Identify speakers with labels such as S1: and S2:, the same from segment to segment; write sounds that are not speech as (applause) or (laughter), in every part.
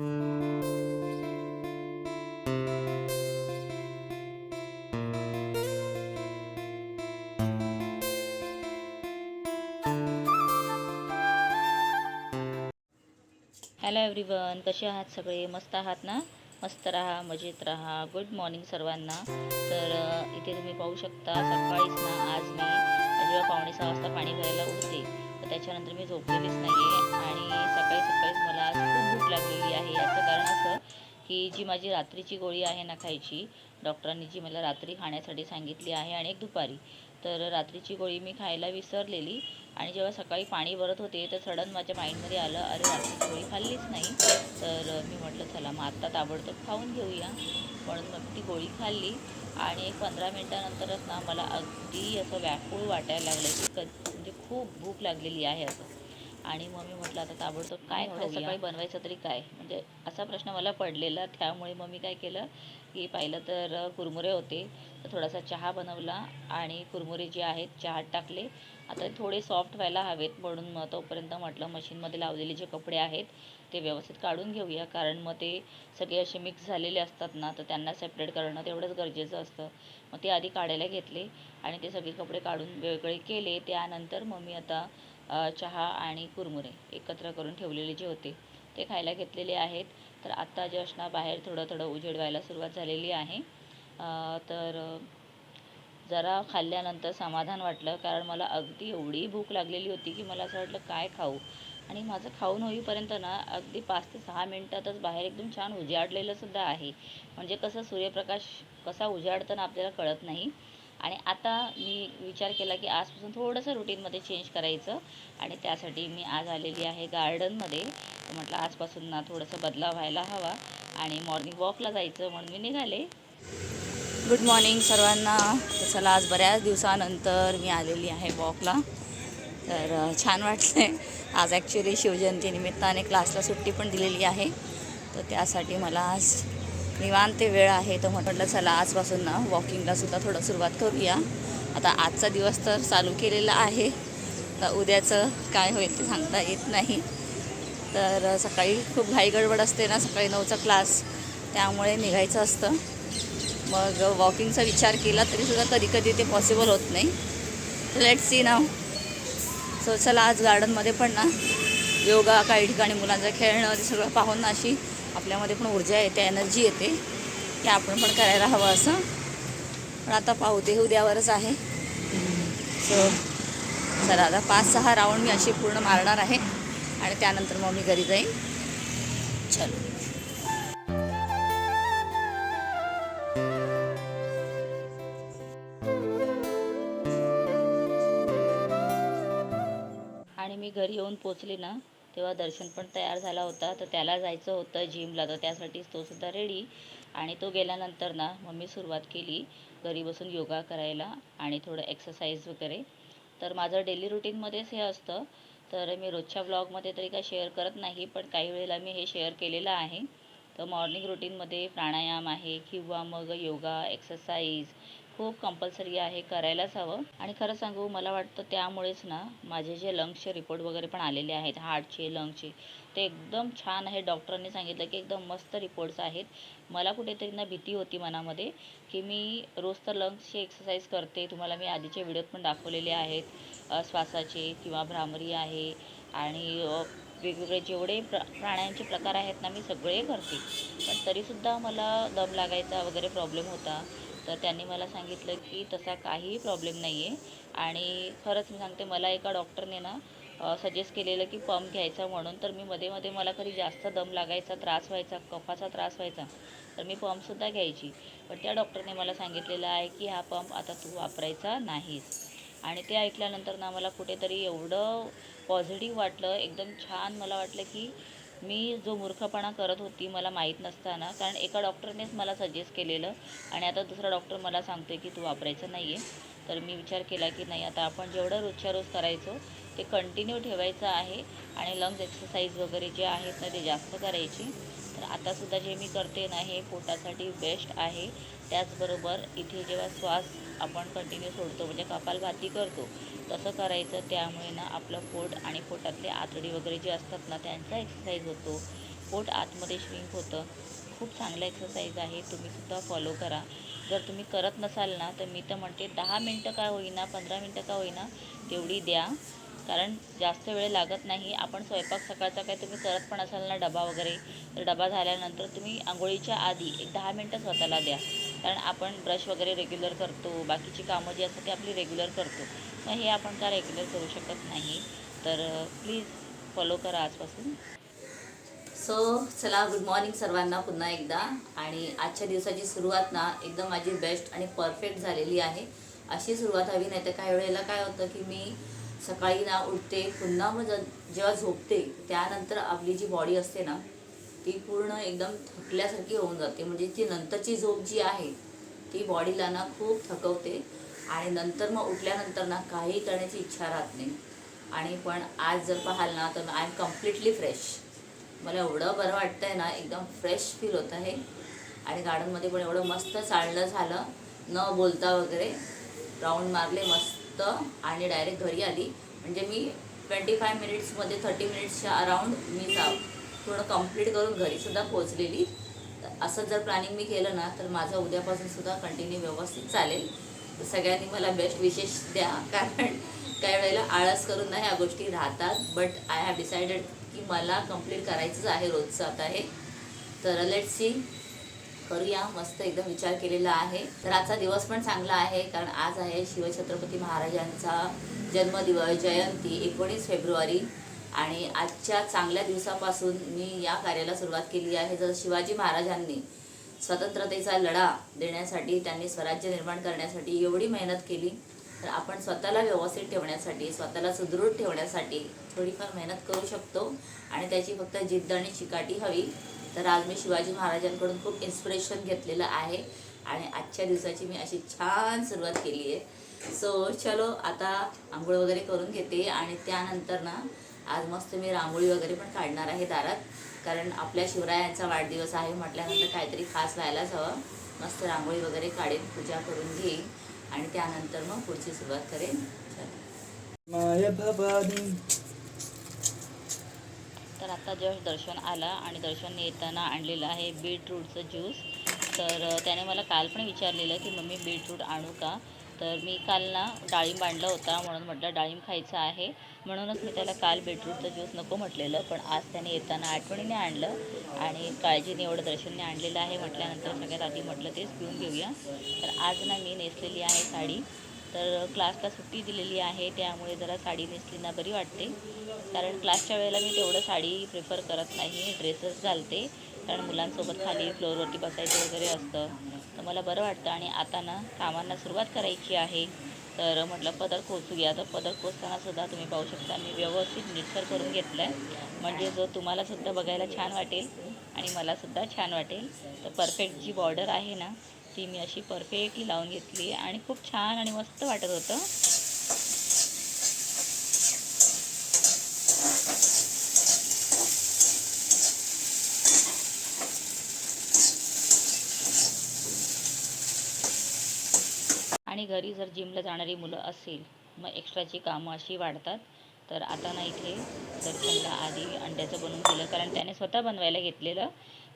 S1: Hello everyone कसे आहात सगळे? मस्त आहात ना? मस्त राहा मजेत राहा. गुड मॉर्निंग सर्वांना. तर इथे तुम्ही पाहू शकता सकाळीच ना आज मी जेव्हा पावणे सहा वाजता पाणी भरायला उठते त्याच्यानंतर मी झोपलेलीच नाही आहे आणि सकाळी सकाळीच मला आज खूप भूक लागलेली आहे. याचं कारण असं की जी माझी रात्रीची गोळी आहे ना खायची डॉक्टरांनी जी मला रात्री खाण्यासाठी सांगितली आहे आणि एक दुपारी तर रात्रीची गोळी मी खायला विसरलेली. आणि जेव्हा सकाळी पाणी भरत होते तर सडन माझ्या माइंडमध्ये आलं अरे रात्रीची गोळी खाल्लीच नाही. तर मी म्हटलं चला मग आत्ता ताबडतोब खाऊन घेऊया. म्हणून मग ती गोळी खाल्ली. आणि एक पंधरा मिनटानंतरच ना मला अगदी असं व्याकुळ वाटायला लागलं की क खूप भूक लागलेली आहे असं आणि मग मी म्हटलं आता ताबडतोब काय सकाळी बनवायचं तरी काय? म्हणजे असा प्रश्न मला पडलेला. त्यामुळे मग मी काय केलं की पाहिलं तर कुरमुरे होते. तर थोडासा चहा बनवला आणि कुरमुरे जे आहेत चहात टाकले. आता थोडे सॉफ्ट व्हायला हवेत म्हणून मग तोपर्यंत म्हटलं मशीनमध्ये लावलेले जे कपडे आहेत ते व्यवस्थित काढून घेऊया. कारण मग ते सगळे असे मिक्स झालेले असतात ना तर त्यांना सेपरेट करणं तेवढंच गरजेचं असतं. मग ते आधी काढायला घेतले. आणि ते सगळे कपडे काढून वेगळे केले. त्यानंतर मग मी आता चहा आणि कुरमुरे एकत्र करून ठेवलेले जे होते ते खायला घेतलेले आहेत. तर आत्ता जस्ट ना बाहेर थोडं थोडं उजेड व्हायला सुरुवात झालेली आहे. तर जरा खाल्ल्यानंतर समाधान वाटलं कारण मला अगदी एवढी भूक लागलेली होती की मला असं वाटलं काय खाऊ? आणि माझं खाऊन होईपर्यंत ना अगदी पाच ते सहा मिनटातच बाहेर एकदम छान उजाडलेलं सुद्धा आहे. म्हणजे कसं सूर्यप्रकाश कसा उजाडतं ना आपल्याला कळत नाही. आणि आता मी विचार केला की आजपासून थोडंसं रुटीनमध्ये चेंज करायचं. आणि त्यासाठी मी आज आलेली आहे गार्डनमध्ये तर म्हटलं आजपासून ना थोडंसं बदलाव व्हायला हवा. आणि मॉर्निंग वॉकला जायचं म्हणून मी निघाले. गुड मॉर्निंग सर्वांना. चला आज बऱ्याच दिवसानंतर मी आलेली आहे वॉकला तर छान वाटलं आहे आज ॲक्च्युली शिवजयंती निमित्ताने क्लासला सुट्टी पण दिलेली आहे. तर त्यासाठी मला आज निवांत वेळ आहे तर म्हटलं चला आजपासून ना वॉकिंगला सुद्धा थोडं सुरुवात करूया. आता आजचा दिवस तर चालू केलेला आहे तर उद्याचं काय होईल ते सांगता येत नाही. तर सकाळी खूप घाई गडबड असते ना सकाळी नऊचा क्लास त्यामुळे निघायचं असतं. मग वॉकिंगचा विचार केला तरीसुद्धा कधी कधी ते पॉसिबल होत नाही. लेट सी नाव सो चला आज गार्डनमध्ये पण ना योगा काही ठिकाणी मुलांचं खेळणं ते सगळं पाहून अशी आपल्यामध्ये पण ऊर्जा येते एनर्जी येते. की आपण पण करायला हवं असं. पण आता पाहू ते उद्यावरच आहे. सो चला आता पाच सहा राऊंड मी अशी पूर्ण मारणार आहे. आणि त्यानंतर मग मी घरी जाईन. चलो. आणि मी घरी येऊन पोचले ना तेव्हा दर्शन पण तयार झाला होता. तर त्याला जायचं होतं जिमला तर त्यासाठीच तो सुद्धा रेडी आणि तो गेल्यानंतर ना मग मी सुरुवात केली घरी बसून योगा करायला आणि थोडं एक्सरसाइज वगैरे. तर माझं डेली रुटीनमध्येच हे असतं. तर मी रोजच्या ब्लॉगमध्ये तरी काय शेअर करत नाही पण काही वेळेला मी हे शेअर केलेलं आहे. तर मॉर्निंग रुटीनमध्ये प्राणायाम आहे किंवा मग योगा एक्सरसाइज खूप कंपल्सरी आहे करायलाच हवं. आणि खरं सांगू मला वाटतं त्यामुळेच ना माझे जे लंग्सचे रिपोर्ट वगैरे पण आलेले आहेत हार्टचे लंग्सचे ते एकदम छान आहे. डॉक्टरांनी सांगितलं की एकदम मस्त रिपोर्ट्स आहेत. मला कुठेतरी ना भीती होती मनामध्ये की मी रोज तर लंग्सची एक्सरसाइज करते. तुम्हाला मी आधीचे व्हिडिओत पण दाखवलेले आहेत. श्वासाचे किंवा भ्रामरी आहे. आणि वेगवेगळे जेवढे प्र प्राण्यांचे प्रकार आहेत ना मी सगळे करते. पण तरीसुद्धा मला दम लागायचा वगैरे प्रॉब्लेम होता. तर त्यांनी मला सांगितलं की तसा काहीही प्रॉब्लेम नाही आहे आणि खरंच मी सांगते मला एका डॉक्टरने ना सजेस्ट केलेलं की पंप घ्यायचा म्हणून. तर मी मध्ये मध्ये मला कधी जास्त दम लागायचा त्रास व्हायचा कफाचा त्रास व्हायचा. तर मी पंपसुद्धा घ्यायची. पण त्या डॉक्टरने मला सांगितलेलं आहे की हा पंप आता तू वापरायचा नाहीस. आणि ते ऐकल्यानंतर ना मला कुठेतरी एवढं पॉझिटिव्ह वाटलं एकदम छान मला वाटलं की मी जो मूर्खपणा करत होती मला माहीत नसताना कारण एका डॉक्टरनेच मला सजेस्ट केलेलं आणि आता दुसरा डॉक्टर मला सांगतोय की तू वापरायचं नाही आहे तर मी विचार केला की नाही आता आपण जेवढं रोजच्या रोज करायचो ते कंटिन्यू ठेवायचं आहे आणि लंग्स एक्सरसाइज वगैरे जे आहेत ना ते जास्त करायची. तर आतासुद्धा जे मी करते ना हे पोटासाठी बेस्ट आहे. त्याचबरोबर इथे जेव्हा श्वास आपण कंटिन्यू सोडतो म्हणजे कपालभाती करतो तसं करायचं. त्यामुळे ना आपलं पोट आणि पोटातले आतडी वगैरे जे असतात ना त्यांचा एक्सरसाइज होतो. पोट आतमध्ये श्रिंक होतं. खूप चांगलं एक्सरसाइज आहे. तुम्हीसुद्धा फॉलो करा. जर तुम्ही करत नसाल ना तर मी तर म्हणते दहा मिनटं का होईना पंधरा मिनटं का होईना तेवढी द्या. कारण जास्त वेळ लागत नाही. आपण स्वयंपाक सकाळचा काय तुम्ही करत पण असाल ना डबा वगैरे तर डबा झाल्यानंतर तुम्ही आंघोळीच्या आधी एक दहा मिनटं स्वतःला द्या. कारण आपण ब्रश वगैरे रेग्युलर करतो बाकीची कामं जी असतात ती आपली रेग्युलर करतो. मग हे आपण का रेग्युलर करू शकत नाही? तर प्लीज फॉलो करा आजपासून.
S2: सो चला गुड मॉर्निंग सर्वांना पुन्हा एकदा. आणि आजच्या दिवसाची सुरुवात ना एकदम माझी बेस्ट आणि परफेक्ट झालेली आहे. अशी सुरुवात हवी नाही तर काही वेळेला काय होतं की मी सकाळी ना उठते पुन्हा मग जेव्हा झोपते त्यानंतर आपली जी बॉडी असते ना ती पूर्ण एकदम थकल्यासारखी होऊन जाते. म्हणजे ती नंतरची झोप जी आहे ती बॉडीला ना खूप थकवते आणि नंतर मग उठल्यानंतर ना काही करण्याची इच्छा राहत नाही. आणि पण आज जर पाहाल ना तर आय एम कम्प्लिटली फ्रेश मला एवढं बरं वाटतं आहे ना एकदम फ्रेश फील होत आहे. आणि गार्डनमध्ये पण एवढं मस्त चालणं झालं. न बोलता वगैरे राऊंड मारले मस्त आणि डायरेक्ट घरी आली. म्हणजे मी ट्वेंटी फाय मिनिट्समध्ये थर्टी मिनिट्सच्या अराऊंड मी जा पूर्ण कंप्लीट करून घरीसुद्धा पोचलेली असं जर प्लॅनिंग मी केलं ना तर माझं उद्यापासूनसुद्धा कंटिन्यू व्यवस्थित चालेल. तर सगळ्यांनी मला बेस्ट विशेष द्या. कारण काही वेळेला आळस करून ना ह्या गोष्टी राहतात. बट आय हॅव डिसाइडेड की मला कंप्लीट करायचंच आहे रोजचं आता हे. तर लेट सी करूया. मस्त एकदम विचार केलेला आहे. तर आजचा दिवस पण चांगला आहे कारण आज आहे शिवछत्रपती महाराजांचा जन्मदिवस जयंती एकोणीस फेब्रुवारी. आणि आजच्या चांगल्या दिवसापासून मी या कार्याला सुरुवात केली आहे. जर शिवाजी महाराजांनी स्वतंत्रतेचा लढा देण्यासाठी त्यांनी स्वराज्य निर्माण करण्यासाठी एवढी मेहनत केली तर आपण स्वतःला व्यवस्थित ठेवण्यासाठी स्वतःला सुदृढ ठेवण्यासाठी थोडीफार मेहनत करू शकतो. आणि त्याची फक्त जिद्द आणि चिकाटी हवी. तर आज मी शिवाजी महाराजांकडून खूप इन्स्पिरेशन घेतलेलं आहे. आणि आजच्या दिवसाची मी अशी छान सुरुवात केली आहे. सो चलो आता आंघोळ वगैरे करून घेते. आणि त्यानंतर ना आज मस्त मी रांगोळी वगैरे पण काढणार आहे दारात. कारण आपल्या शिवरायांचा वाढदिवस आहे म्हटल्यानंतर काहीतरी खास व्हायलाच हवं. मस्त रांगोळी वगैरे काढेन पूजा करून घेईन. आणि त्यानंतर मग पुढची सुरुवात करेन. चला.
S3: माय भवानी
S1: तर आता जस्ट दर्शन आला आणि दर्शन येताना आणलेलं आहे बीटरूटचं ज्यूस. तर त्याने मला काल पण विचारलेलं की मम्मी बीटरूट आणू का? तर मी काल ना डाळिंब आणला होता म्हणून म्हटलं डाळिंब खायचं आहे. म्हणूनच मी त्याला काल बीटरूटचं ज्यूस नको म्हटलेलं पण आज त्याने येताना आठवणीने आणलं आणि काळजीने एवढं दर्शनने आणलेलं आहे म्हटल्यानंतर सगळ्यात आधी म्हटलं तेच पिऊन घेऊया. तर आज ना मी नेसलेली आहे साडी. तर क्लासला सुट्टी दिलेली आहे त्यामुळे जरा साडी नेसली ना बरी वाटते. कारण क्लासच्या वेळेला मी तेवढं साडी प्रिफर करत नाही ड्रेसच घालते. कारण मुलांसोबत खाली फ्लोअरवरती बसायचं वगैरे असतं. तर मला बरं वाटतं आणि आता ना कामांना सुरुवात करायची आहे. तर म्हटलं पदर खोचूया तर पदर कोसतानासुद्धा तुम्ही पाहू शकता मी व्यवस्थित निट्सर करून घेतलं आहे म्हणजे जो तुम्हाला सुद्धा बघायला छान वाटेल आणि मलासुद्धा छान वाटेल. तर परफेक्ट जी बॉर्डर आहे ना ती मी अशी परफेक्टली लावून घेतली आणि खूप छान आणि मस्त वाटत होतं. आणि घरी जर जिमला जाणारी मुलं असेल मग एक्स्ट्राची कामं अशी वाढतात. तर आता ना इथे दर्शनला आधी अंड्याचं बनवून दिलं कारण त्याने स्वतः बनवायला घेतलेलं.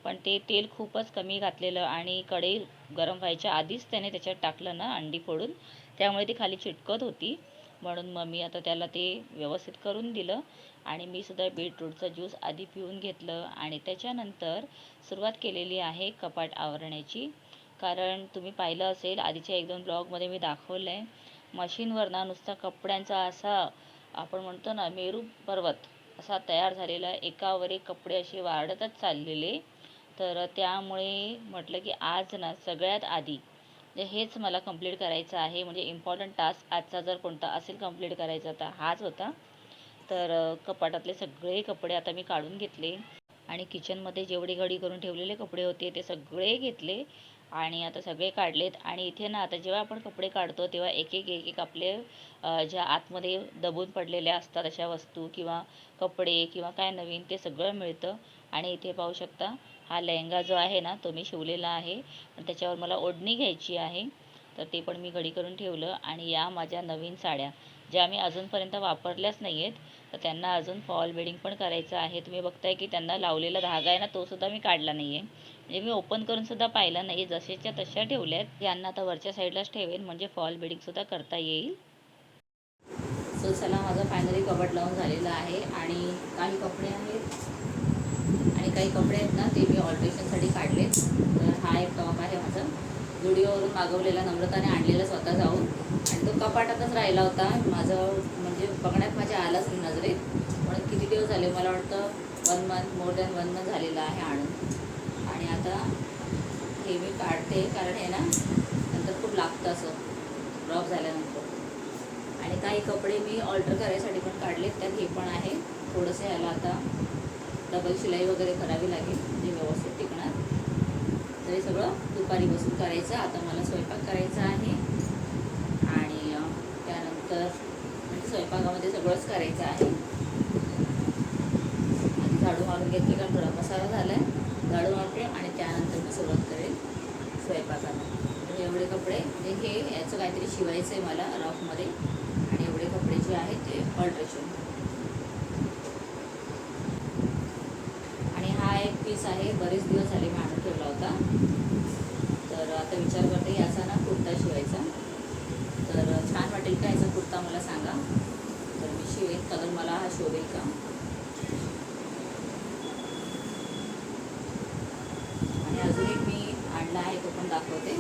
S1: पण ते तेल खूपच कमी घातलेलं आणि कढई गरम व्हायच्या आधीच त्याने त्याच्यात टाकलं ना अंडी फोडून. त्यामुळे ती खाली चिटकत होती. म्हणून मग मी आता त्याला ते व्यवस्थित करून दिलं आणि मी सुद्धा बीटरूटचा ज्यूस आधी पिऊन घेतलं आणि त्याच्यानंतर सुरुवात केलेली आहे कपाट आवरण्याची. कारण तुम्ही पाहिलं असेल आधीच्या एक दोन ब्लॉगमध्ये मी दाखवलं आहे मशीनवर ना नुसता कपड्यांचा असा आपण म्हणतो ना मेरू पर्वत असा तयार झालेला एकावर एक कपडे असे वाढतच चाललेले. तर त्यामुळे म्हटलं की आज ना सगळ्यात आधी म्हणजे हेच मला कंप्लीट करायचं आहे. म्हणजे इम्पॉर्टंट टास्क आजचा जर कोणता असेल कंप्लीट करायचा तर हाच होता. तर कपाटातले सगळे कपडे आता मी काढून घेतले. आणि किचनमध्ये जेवढे घडी करून ठेवलेले कपडे होते ते सगळे घेतले. आणि आता सगळे काढलेत. आणि इथे ना आता जेव्हा आपण कपडे काढतो तेव्हा एक एक एक एक आपले ज्या आतमध्ये दबून पडलेल्या असतात अशा वस्तू किंवा कपडे किंवा काय नवीन ते सगळं मिळतं. आणि इथे पाहू शकता हा लेहंगा जो आहे ना तो मी शिवलेला आहे. आणि त्याच्यावर मला ओढणी घ्यायची आहे. तर ते पण मी घडी करून ठेवलं आणि या माझ्या नवीन साड्या
S4: ज्या मी अजूनपर्यंत वापरल्याच नाही आहेत तर त्यांना अजून फॉल बेडिंग पण करायचं आहे. तुम्ही बघताय की त्यांना लावलेला धागा आहे ना तोसुद्धा मी काढला नाही आहे म्हणजे मी ओपन करूनसुद्धा पाहिला नाही जसेच्या तशा ठेवल्या आहेत यांना आता वरच्या साईडलाच ठेवेन. म्हणजे फॉल बेडिंगसुद्धा करता येईल.
S1: सो चला माझा फायनली कबड लावून झालेलं आहे. आणि काही कपडे आहेत? काही कपडे आहेत ना ते मी ऑल्ट्रेशनसाठी काढले तर हा एक टॉप आहे माझा. जुडिओवरून मागवलेला नम्रताने आणलेला स्वतः जाऊन. आणि तो कपाटातच राहिला होता. माझं म्हणजे बघण्यात माझ्या आलाच नजरेत. पण किती दिवस झाले? मला वाटतं one month more than one month झालेलं आहे आणून. आणि आता हे मी काढते. कारण हे ना नंतर खूप लागतं असं. ड्रॉप झाल्यानंतर. आणि काही कपडे मी ऑल्टर करायसाठी पण काढले त्यात हे पण आहे. थोडंसं ह्याला आता डबल शिलाई वगैरे करावी लागेल म्हणजे व्यवस्थित टिकणार. तर हे सगळं दुपारी बसून करायचं. आता मला स्वयंपाक करायचा आहे. आणि त्यानंतर म्हणजे स्वयंपाकामध्ये सगळंच करायचं आहे. आधी झाडू मारून घेतली कारण थोडा मसाला झाला आहे झाडू मारते आणि त्यानंतर मी सुरुवात करेल स्वयंपाकाला. तर एवढे कपडे म्हणजे हे याचं काहीतरी शिवायचं आहे मला रफमध्ये आणि एवढे कपडे जे आहेत ते ऑल्ट्रेशन आणि हा एक पीस आहे बरेच दिवस झाले मी आणून ठेवला होता. तर आता विचार करते याचा ना कुर्ता शिवायचा. तर छान वाटेल का याचा कुर्ता मला सांगा? तर मी शिवेन कलर मला हा शोभेल का? आणि अजून एक मी आणला आहे तो पण दाखवते.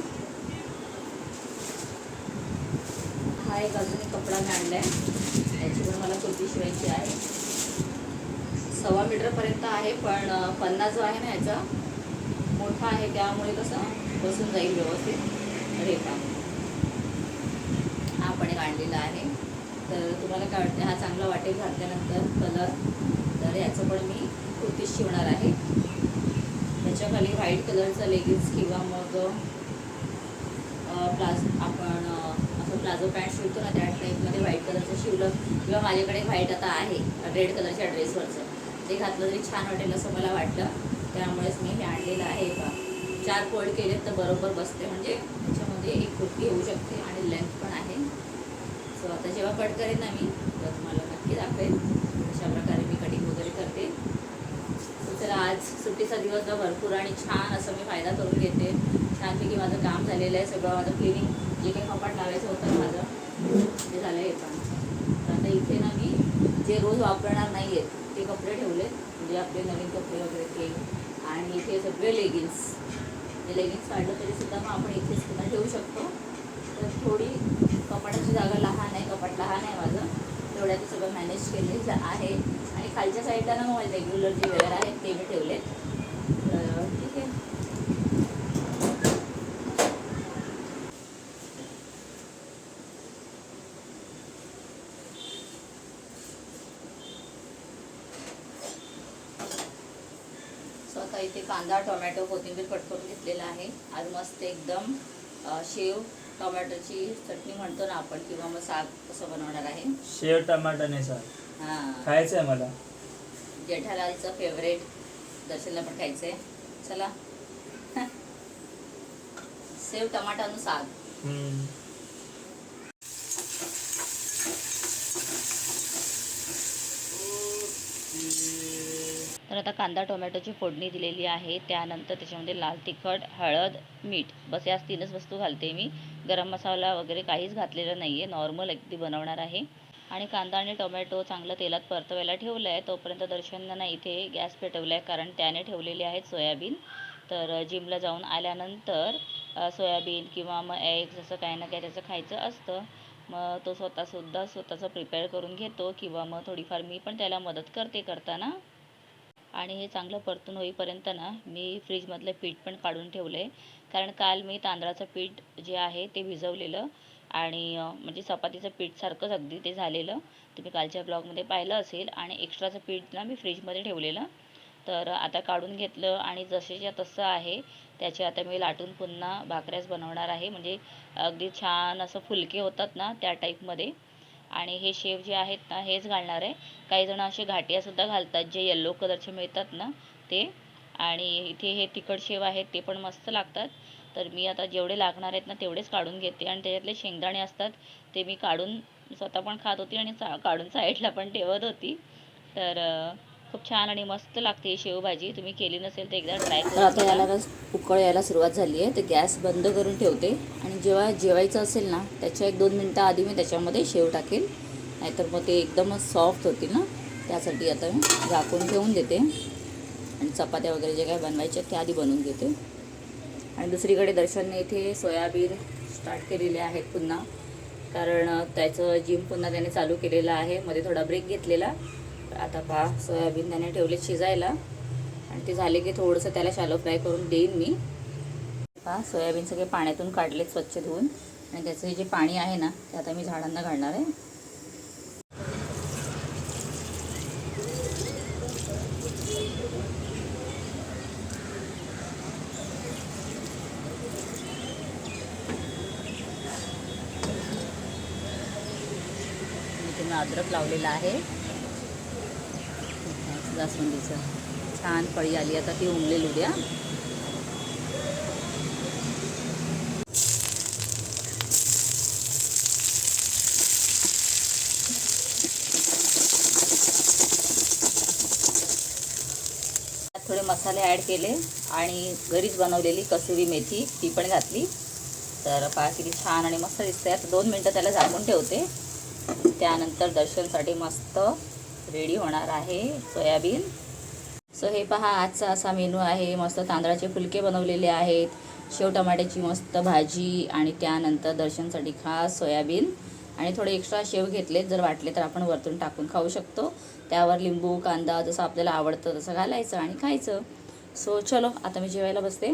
S1: हा एक अजून एक कपडा मी आणला आहे त्याची पण मला कुर्ती शिवायची आहे सव्वा मीटरपर्यंत आहे पण पन्ना जो आहे ना याचा मोठा आहे त्यामुळे कसं बसून जाईल व्यवस्थित. रेखा हा पण एक आणलेला आहे. तर तुम्हाला काय वाटते हा चांगला वाटेल घातल्यानंतर कलर तर याचं पण मी कुर्तीच शिवणार आहे. त्याच्याखाली व्हाईट कलरचं लेगिन्स किंवा मग प्लाझो आपण असं प्लाझो पॅन्ट शिवतो ना त्या टाईपमध्ये व्हाईट कलरचं शिवलं. किंवा माझ्याकडे व्हाईट आता आहे रेड कलरच्या ड्रेसवरचं ते घातलं तरी छान वाटेल असं मला वाटलं. त्यामुळेच मी हे आणलेलं आहे का चार फोल्ड केलेत तर बरोबर बसते. म्हणजे त्याच्यामध्ये एक कुर्ती होऊ शकते आणि लेंथ पण आहे. सो आता जेव्हा कट करेन ना मी तर तुम्हाला नक्की दाखवेन. अशा प्रकारे मी कटिंग वगैरे करते. तर चला आज सुट्टीचा दिवस भरपूर आणि छान असं मी फायदा करून घेते. छानपैकी माझं काम झालेलं आहे. सगळं माझं क्लिनिंग जे काही कपाट लावायचं होतं माझं ते झालं आहे पण. आता इथे ना मी जे रोज वापरणार नाही आहेत ते कपडे ठेवले म्हणजे आपले नवीन कपडे वगैरे ते आणि इथे सगळे लेगिन्स ते लेगिन्स काढलं तरी सुद्धा मग आपण इथेच पुन्हा ठेवू शकतो. तर थोडी कपाटाची जागा लहान आहे कपाट लहान आहे माझं. तेवढ्यात ते सगळं मॅनेज केलेलं आहे. आणि खालच्या साईडला ना मग रेग्युलर जे वेअर आहेत ते मी ठेवले तर ठीक आहे सो आता इथे कांदा टोमॅटो कोथिंबीर कट करून घेतलेला आहे. आज मस्त एकदम शेव टोमॅटोची चटणी म्हणतो ना आपण किंवा मग साग कसं बनवणार आहे.
S3: शेव टमाटाने सर
S1: हां.
S3: खायचं आहे मला.
S1: जेठालालचं फेवरेट दर्शनला पण खायचं आहे चला (laughs) सेव टमाटाનું साग.
S3: हम्म.
S4: तर आता कांदा टोमॅटोची फोडणी दिलेली आहे. त्यानंतर त्याच्यामध्ये लाल तिखट हळद मीठ बस याच तीनच वस्तू घालते मी. गरम मसाला वगैरे काहीच घातलेला नाही आहे नॉर्मल अगदी बनवणार आहे. आणि कांदा आणि टोमॅटो चांगलं तेलात परतवायला ठेवलं आहे तोपर्यंत दर्शननं इथे गॅस पेटवला आहे कारण त्याने ठेवलेले आहेत सोयाबीन. तर जिमला जाऊन आल्यानंतर सोयाबीन किंवा मग एग्स असं काही ना काही त्याचं खायचं असतं. मग तो स्वतःसुद्धा स्वतःचं प्रिपेअर करून घेतो किंवा मग थोडीफार मी पण त्याला मदत करते करताना. आणि हे चांगलं परतून होईपर्यंत ना मी फ्रीजमधलं पीठ पण काढून ठेवलं आहे कारण काल मी तांदळाचं पीठ जे आहे ते भिजवलेलं आणि म्हणजे चपातीचं पीठसारखंच अगदी ते झालेलं. तुम्ही कालच्या ब्लॉगमध्ये पाहिलं असेल आणि एक्स्ट्राचं पीठ ना मी फ्रीजमध्ये ठेवलेलं. तर आता काढून घेतलं आणि जसेच्या तसं आहे त्याचे आता मी लाटून पुन्हा भाकऱ्याच बनवणार आहे. म्हणजे अगदी छान असं फुलके होतात ना त्या टाईपमध्ये आणि हे शेव जे आहेत ना हेच घालणार आहे. काही जण असे घाटियासुद्धा घालतात जे येल्लो कलरचे मिळतात ना ते. आणि इथे हे तिखट शेव आहेत ते पण मस्त लागतात. तर मी आता जेवढे लागणार आहेत ना तेवढेच काढून घेते. आणि त्याच्यातले शेंगदाणे असतात ते मी काढून
S2: स्वतः पण खात होती आणि चा काढून साईडला पण ठेवत होती. तर खूप छान आणि मस्त लागते ही शेवभाजी. तुम्ही केली नसेल तर एकदा ट्राय
S1: तर आता याला उकळ यायला सुरुवात झाली आहे. तर गॅस बंद करून ठेवते. आणि जेव्हा जेवायचं असेल ना त्याच्या एक दोन मिनटं आधी मी त्याच्यामध्ये शेव टाकेल. नाहीतर मग ते एकदमच सॉफ्ट होतील ना. त्यासाठी आता मी झाकून ठेवून देते. आणि चपात्या वगैरे जे काय बनवायचे आहेत ते आधी बनवून घेते. आणि दुसरीकडे दर्शनने इथे सोयाबीन स्टार्ट केलेले आहेत पुन्हा. कारण त्याचं जिम पुन्हा त्याने चालू केलेलं आहे. मध्ये थोडा ब्रेक घेतलेला. आता पहा सोयाबीन त्याने ठेवले शिजायला. आणि ते झाले की थोडंसं त्याला शॅलो फ्राय करून देईन मी. पहा सोयाबीन सगळे पाण्यातून काढले स्वच्छ धुवून. आणि त्याचं हे जे पाणी आहे ना ते आता मी झाडांना घालणार आहे. अद्रक लावलेला आहे. जास्वंदीचं छान फळी आली. आता ती उमलेल उद्या. थोडे मसाले ॲड केले आणि घरीच बनवलेली कसुरी मेथी ती पण घातली. तर पहा किती छान आणि मस्त दिसते. आता दोन मिनटं त्याला झाकून ठेवते. त्यानंतर दर्शनसाठी मस्त रेडी होणार आहे सोयाबीन. सो हे पहा आजचा असा मेनू आहे. मस्त तांदळाचे फुलके बनवलेले आहेत. शेव टमाट्याची मस्त भाजी आणि त्यानंतर दर्शनसाठी खास सोयाबीन. आणि थोडे एक्स्ट्रा शेव घेतले जर वाटले तर आपण वरतून टाकून खाऊ शकतो. त्यावर लिंबू कांदा जसं आपल्याला आवडतं तसं घालायचं आणि खायचं. सो चलो आता मी जेवायला बसते.